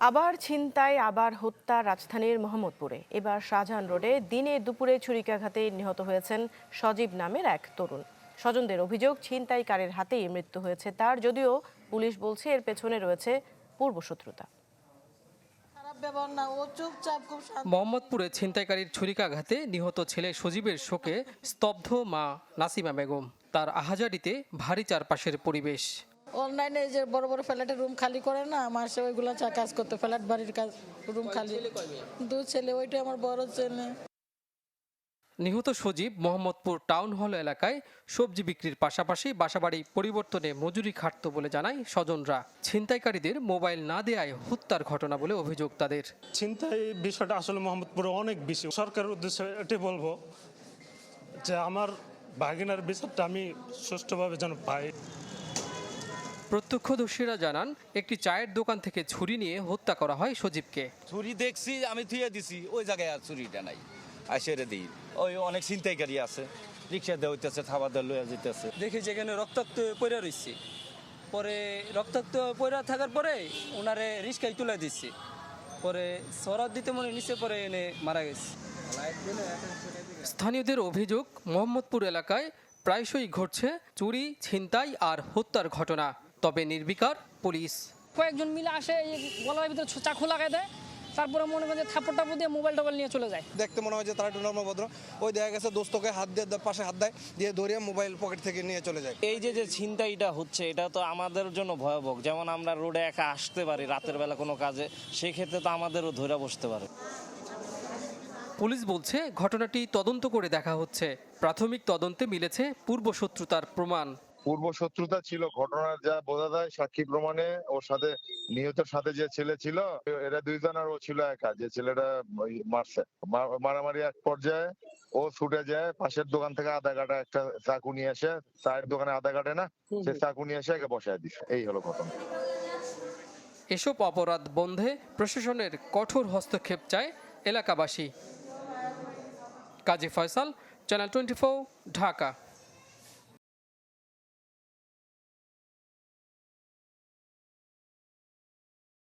আবার ছিনতাই আবার হত্যা রাজধানীর মোহাম্মদপুরে। এবার শাহজাহান রোডে দিনে দুপুরে ছুরিকাঘাতে নিহত হয়েছেন সজীব নামের এক তরুণ। স্বজনদের অভিযোগ ছিনতাইকারের হাতেই মৃত্যু হয়েছে তার যদিও পুলিশ বলছে এর পেছনে রয়েছে পূর্বশত্রুতা খারাপ ব্যবহার না ও চুপচাপ খুব শান্ত। মোহাম্মদপুরে ছিনতাইকারীর ছুরিকাঘাতে নিহত ছেলে সজীবের শোকে স্তব্ধ মা নাসিমা বেগম। তার আহাজারিতে ভারী চারপাশের পরিবেশ। অনলাইনে যে বড় বড় ফ্ল্যাটের রুম খালি করে না আমার সে ওইগুলো চা কাজ করতে ফ্ল্যাট বাড়ির কাজ রুম খালি। দু ছেলে ওইটা আমার বড় ছেলে। নিহত সজীব মোহাম্মদপুর টাউন হল এলাকায় সবজি বিক্রির পাশাপাশি বাসাবাড়ি পরিবর্তনে মজুরি খাটত বলে জানায় স্বজনরা। ছিনতাইকারীদের মোবাইল না দেয়ায় হত্যার ঘটনা বলে অভিযোগ তাদের। ছিনতাই বিষয়টা আসলে মোহাম্মদপুরে অনেক বেশি। সরকারের উদ্দেশ্যে এটাই বলব যে আমার ভাগিনার বিচারটা আমি সুষ্ঠুভাবে যেন পাই। প্রত্যক্ষদর্শীরা জানান একটি চায়ের দোকান থেকে ছুরি নিয়ে হত্যা করা হয় সজীবকে। ছুরি দেখছি আমি থুয়ে দিছি ওই জায়গায় আর ছুরিটা নাই। আইসেরে দিই। ওই অনেক ছিনতাইকারী আছে রিক্সা দেওয়া হইতেছে থাবা দেওয়া লইয়া যেতেছে দেখি যেখানে রক্তাক্ত পড়ে রয়েছে পরে রক্তাক্ত পড়ে থাকার পরে ওনারে রিস্কায় তুলে দিচ্ছি পরে সরাত দিতে মনে নিচে পরে এনে মারা গেছে। স্থানীয়দের অভিযোগ মোহাম্মদপুর এলাকায় প্রায়শই ঘটছে চুরি ছিনতাই আর হত্যার ঘটনা। তবে নির্বিকার পুলিশ। কয়েকজন মিলে আসে এই গলার ভিতরে চাকু লাগাই দেয় তারপরে মনে করেন যে থাপ্পড় টাপড় দিয়ে মোবাইল টোবাইল নিয়ে চলে যায়। দেখতে মনে হয় যে তারা একটু নর্মভদ্র। ওই দেখা গেছে দোস্তকে হাত দিয়ে পাশে হাত দেয় দিয়ে ধরিয়ে মোবাইল পকেট থেকে নিয়ে চলে যায়। এই যে যে ছিনতাইটা হচ্ছে এটা তো আমাদের জন্য ভয়াবহ। যেমন আমরা রোডে একা আসতে পারি রাতের বেলা কোনো কাজে সেক্ষেত্রে তো আমাদেরও ধরে বসতে পারে। পুলিশ বলছে ঘটনাটি তদন্ত করে দেখা হচ্ছে। প্রাথমিক তদন্তে মিলেছে পূর্বশত্রুতার প্রমাণ। পূর্ব শত্রুতা ছিল ঘটনার যা বোঝা যায় সাক্ষী প্রমাণে ওর সাথে নিহতের সাথে যে ছেলে ছিল এরা দুইজন আর ও ছিল একা যে ছেলেটা মারছে। মারামারি এক পর্যায়ে ও ছুটে যায় পাশের দোকান থেকে আধা কাটা একটা চাকু নিয়ে এসে চায়ের দোকানে আধা কাটে না সে চাকু নিয়ে এসে একে বসায় দিছে। এই হলো ঘটনা। এসব অপরাধ বন্ধে প্রশাসনের কঠোর হস্তক্ষেপ চায় এলাকাবাসী। Kazi Faisal channel twenty Dhaka.